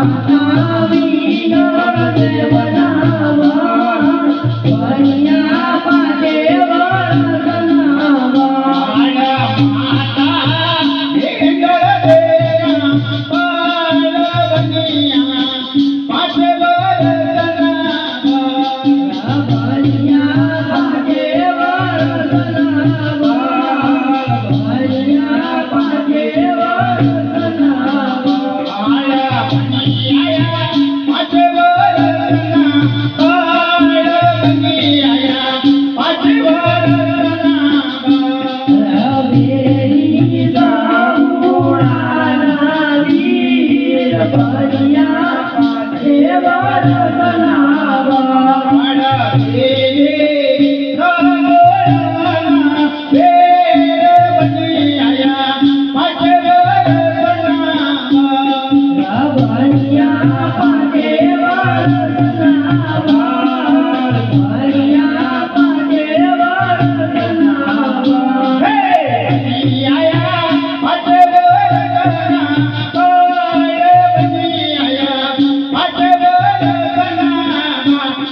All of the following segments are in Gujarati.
Thank you. verdade.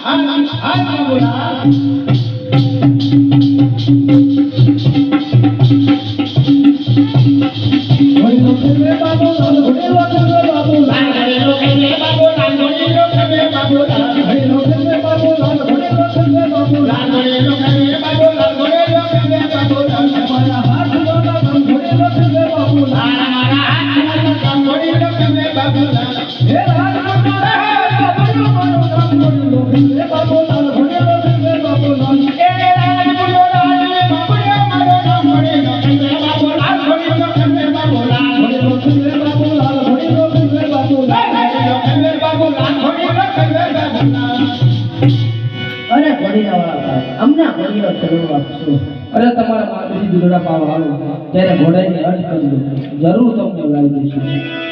I'm, I'm, I'm, I'm, અમને ઘોડીનો ચડવો આપશો અરે, તમારા માતાજી દુર્ગા પાવા આવો ત્યારે ઘોડાની અર્થ કરજો જરૂર તમને લાવી દઈશું.